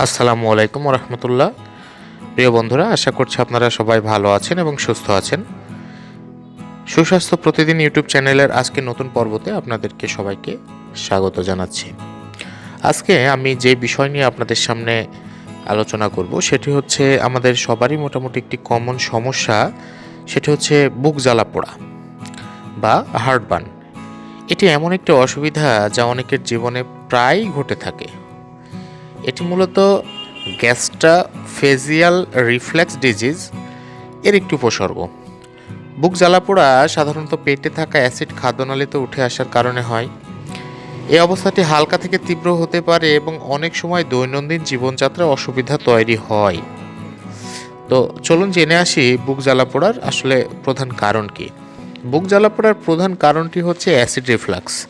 আসসালামু আলাইকুম রহমতুল্লাহ প্রিয় বন্ধুরা, আশা করছি আপনারা সবাই ভালো আছেন এবং সুস্থ আছেন। সুস্বাস্থ্য প্রতিদিন ইউটিউব চ্যানেলের আজকে নতুন পর্বতে আপনাদেরকে সবাইকে স্বাগত জানাচ্ছি। আজকে আমি যে বিষয় নিয়ে আপনাদের সামনে আলোচনা করব, সেটি হচ্ছে আমাদের সবারই মোটামুটি একটি কমন সমস্যা, সেটি হচ্ছে বুক জ্বালা পোড়া বা হার্টবার্ন এটি এমন একটি অসুবিধা যা অনেকের জীবনে প্রায়ই ঘটে থাকে। এটি মূলত গ্যাস্ট্রা ফেজিয়াল রিফ্লেক্স ডিজিজ এর একটি উপসর্গ। বুক জ্বালাপোড়া সাধারণত পেটে থাকা অ্যাসিড খাদ্যনালীতে উঠে আসার কারণে হয়। এই অবস্থাটি হালকা থেকে তীব্র হতে পারে এবং অনেক সময় দৈনন্দিন জীবনযাত্রায় অসুবিধা তৈরি হয়। তো চলুন জেনে আসি বুক জ্বালাপোড়ার আসলে প্রধান কারণ কি। বুক জ্বালাপোড়ার প্রধান কারণটি হচ্ছে অ্যাসিড রিফ্লাক্স।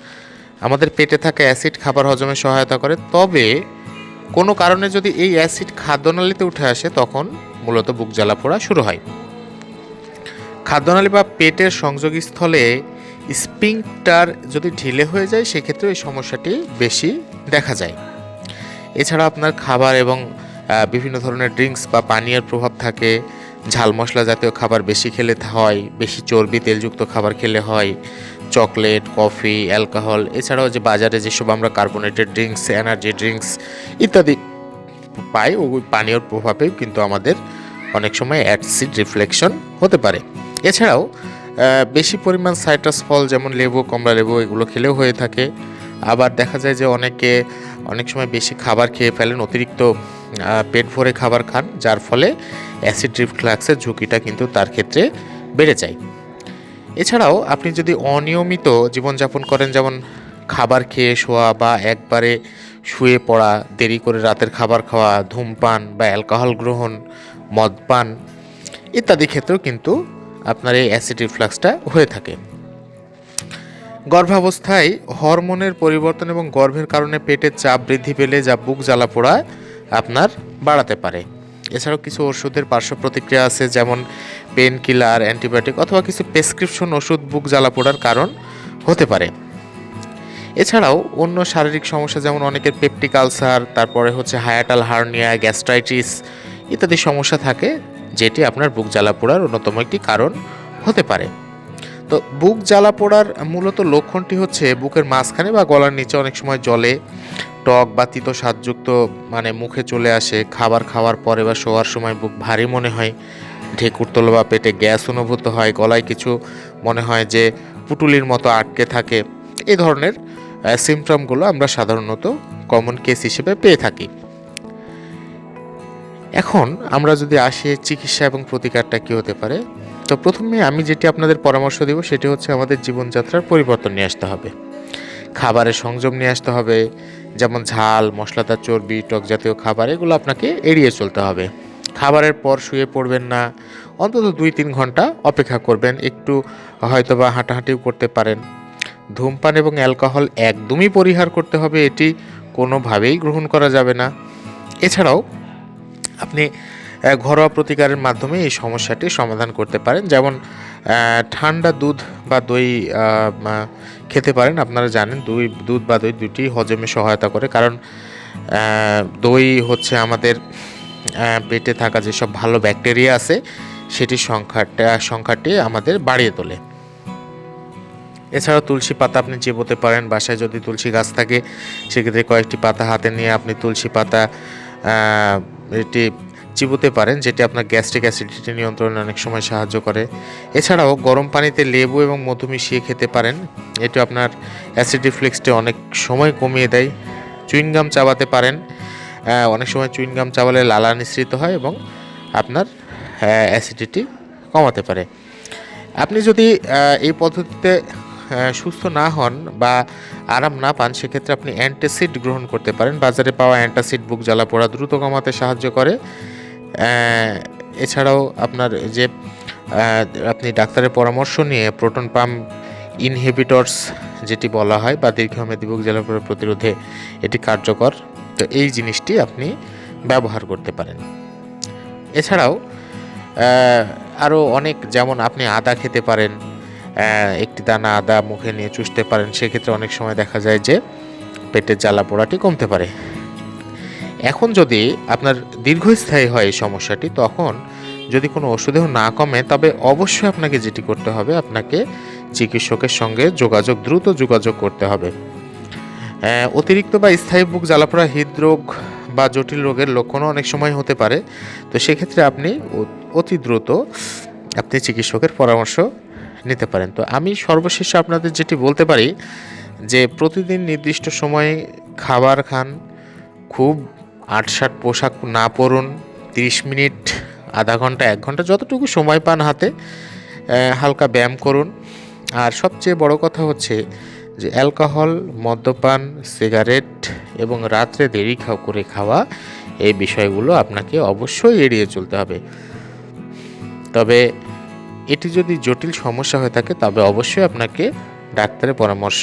আমাদের পেটে থাকা অ্যাসিড খাবার হজমে সহায়তা করে। তবে কোনো কারণে যদি এই অ্যাসিড খাদ্যনালীতে উঠে আসে, তখন মূলত বুক জ্বালা পোড়া শুরু হয়। খাদ্যনালী বা পেটের সংযোগস্থলে স্পিংটার যদি ঢিলে হয়ে যায় সেক্ষেত্রে এই সমস্যাটি বেশি দেখা যায়। এছাড়া আপনার খাবার এবং বিভিন্ন ধরনের ড্রিঙ্কস বা পানীয়ের প্রভাব থাকে। ঝাল মশলা জাতীয় খাবার বেশি খেলে হয়, বেশি চর্বি তেলযুক্ত খাবার খেলে হয়। চকলেট, কফি, অ্যালকোহল, এছাড়াও যে বাজারে যেসব আমরা কার্বোনেটেড ড্রিঙ্কস, এনার্জি ড্রিঙ্কস ইত্যাদি পাই, ওই পানীয়র প্রভাবেও কিন্তু আমাদের অনেক সময় অ্যাসিড রিফ্লেকশন হতে পারে। এছাড়াও বেশি পরিমাণ সাইট্রাস ফল যেমন লেবু, কমলা লেবু, এগুলো খেলেও হয়ে থাকে। আবার দেখা যায় যে অনেকে অনেক সময় বেশি খাবার খেয়ে ফেলেন, অতিরিক্ত পেট ভরে খাবার খান, যার ফলে অ্যাসিড রিফ্লাক্সের ঝুঁকিটা কিন্তু তার ক্ষেত্রে বেড়ে যায়। এছাড়াও আপনি যদি অনিয়মিত জীবনযাপন করেন, যেমন খাবার খেয়ে শোয়া বা একবারে শুয়ে পড়া, দেরি করে রাতের খাবার খাওয়া, ধূমপান বা অ্যালকোহল গ্রহণ, মদপান ইত্যাদি ক্ষেত্রেও কিন্তু আপনার এই অ্যাসিড রিফ্লাক্সটা হয়ে থাকে। গর্ভাবস্থায় হরমোনের পরিবর্তন এবং গর্ভের কারণে পেটের চাপ বৃদ্ধি পেলে যা বুক জ্বালা পোড়া আপনার বাড়াতে পারে। এছাড়াও কিছু ওষুধের পার্শ্ব প্রতিক্রিয়া আছে, যেমন পেন কিলার অ্যান্টিবায়োটিক অথবা কিছু প্রেসক্রিপশন ওষুধ বুক জ্বালা পোড়ার কারণ হতে পারে। এছাড়াও অন্য শারীরিক সমস্যা যেমন অনেকের পেপটিক আলসার তারপরে হচ্ছে হায়াটাল হার্নিয়া গ্যাস্ট্রাইটিস ইত্যাদি সমস্যা থাকে, যেটি আপনার বুক জ্বালা পোড়ার অন্যতম একটি কারণ হতে পারে। তো বুক জ্বালা পোড়ার মূলত লক্ষণটি হচ্ছে বুকের মাঝখানে বা গলার নিচে অনেক সময় জলে টক বা তিতো স্বাদযুক্ত মানে মুখে চলে আসে, খাবার খাওয়ার পরে বা শোয়ার সময় বুক ভারী মনে হয় ঢেকুর তোলো বা পেটে গ্যাস অনুভূত হয়, গলায় কিছু মনে হয় যে পুটুলির মতো আটকে থাকে। এই ধরনের সিমটমগুলো আমরা সাধারণত কমন কেস হিসেবে পেয়ে থাকি। এখন আমরা যদি আসি চিকিৎসা এবং প্রতিকারটা কী হতে পারে? তো প্রথমে আমি যেটি আপনাদের পরামর্শ দেব, সেটি হচ্ছে আমাদের জীবনযাত্রার পরিবর্তন নিয়ে আসতে হবে। খাবারের সংযম নিয়ে আসতে হবে, যেমন ঝাল, মশলাদার চর্বি, টক জাতীয় খাবার, এগুলো আপনাকে এড়িয়ে চলতে হবে। খাবারের পর শুয়ে পড়বেন না, অন্তত দুই তিন ঘণ্টা অপেক্ষা করবেন, একটু হয়তো বা হাঁটাহাঁটিও করতে পারেন। ধূমপান এবং অ্যালকোহল একদমই পরিহার করতে হবে, এটি কোনোভাবেই গ্রহণ করা যাবে না। এছাড়াও আপনি ঘরোয়া প্রতিকারের মাধ্যমে এই সমস্যাটি সমাধান করতে পারেন। যেমন ঠান্ডা দুধ বা দই খেতে পারেন। আপনারা জানেন দুই, দুধ বা দই দুটি হজমে সহায়তা করে। কারণ দই হচ্ছে আমাদের পেটে থাকা যেসব ভালো ব্যাকটেরিয়া আছে, সেটির সংখ্যাটা, সংখ্যাটি আমাদের বাড়িয়ে তোলে। এছাড়াও তুলসী পাতা আপনি চিবোতে পারেন। বাসায় যদি তুলসী গাছ থাকে, সেক্ষেত্রে কয়েকটি পাতা হাতে নিয়ে আপনি তুলসী পাতা এটি চিবোতে পারেন, যেটি আপনার গ্যাস্ট্রিক অ্যাসিডিটি নিয়ন্ত্রণে অনেক সময় সাহায্য করে। এছাড়াও গরম পানিতে লেবু এবং মধু মিশিয়ে খেতে পারেন। এটি আপনার অ্যাসিড রিফ্লেক্সটি অনেক সময় কমিয়ে দেয়। চুইংগাম চাবাতে পারেন। অনেক সময় চুইংগাম চাবালে লালা নিঃসৃত হয় এবং আপনার অ্যাসিডিটি কমাতে পারে। আপনি যদি এই পদ্ধতিতে সুস্থ না হন বা আরাম না পান, সেক্ষেত্রে আপনি অ্যান্টাসিড গ্রহণ করতে পারেন। বাজারে পাওয়া অ্যান্টাসিড বুক জ্বালা পোড়া দ্রুত কমাতে সাহায্য করে। এছাড়াও আপনার যে আপনি ডাক্তারের পরামর্শ নিয়ে প্রোটন পাম্প ইনহিবিটরস যেটি বলা হয় বা দীর্ঘমেয়াদী বুক জ্বালা প্রতিরোধে এটি কার্যকর, তো এই জিনিসটি আপনি ব্যবহার করতে পারেন। এছাড়াও আরও অনেক, যেমন আপনি আদা খেতে পারেন একটি দানা আদা মুখে নিয়ে চুষতে পারেন, সেক্ষেত্রে অনেক সময় দেখা যায় যে পেটের জ্বালা পোড়াটি কমতে পারে। এখন যদি আপনার দীর্ঘস্থায়ী হয় এই সমস্যাটি, তখন যদি কোনো ওষুধেও না কমে, তবে অবশ্যই আপনাকে যেটি করতে হবে, আপনাকে চিকিৎসকের সঙ্গে যোগাযোগ, দ্রুত যোগাযোগ করতে হবে। অতিরিক্ত বা স্থায়ী বুক জ্বালাপোড়া, হৃদরোগ বা জটিল রোগের লক্ষণও অনেক সময় হতে পারে। তো সেক্ষেত্রে আপনি অতি দ্রুত আপনি চিকিৎসকের পরামর্শ নিতে পারেন। তো আমি সর্বশেষে আপনাদের যেটি বলতে পারি যে, প্রতিদিন নির্দিষ্ট সময়ে খাবার খান, খুব আটসাট পোশাক না পরুন, তিরিশ মিনিট, আধা ঘণ্টা, এক ঘণ্টা, যতটুকু সময় পান হাতে হালকা ব্যায়াম করুন। আর সবচেয়ে বড় কথা হচ্ছে যে অ্যালকোহল, মদ্যপান, সিগারেট এবং রাত্রে দেরি করে খাওয়া এই বিষয়গুলো আপনাকে অবশ্যই এড়িয়ে চলতে হবে। তবে এটি যদি জটিল সমস্যা হয়ে থাকে, তবে অবশ্যই আপনাকে ডাক্তারের পরামর্শ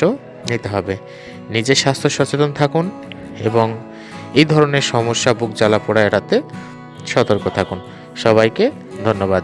নিতে হবে। নিজের স্বাস্থ্য সচেতন থাকুন এবং এই ধরনের সমস্যা বুক জ্বালা পোড়া এড়াতে সতর্ক থাকুন। সবাইকে ধন্যবাদ।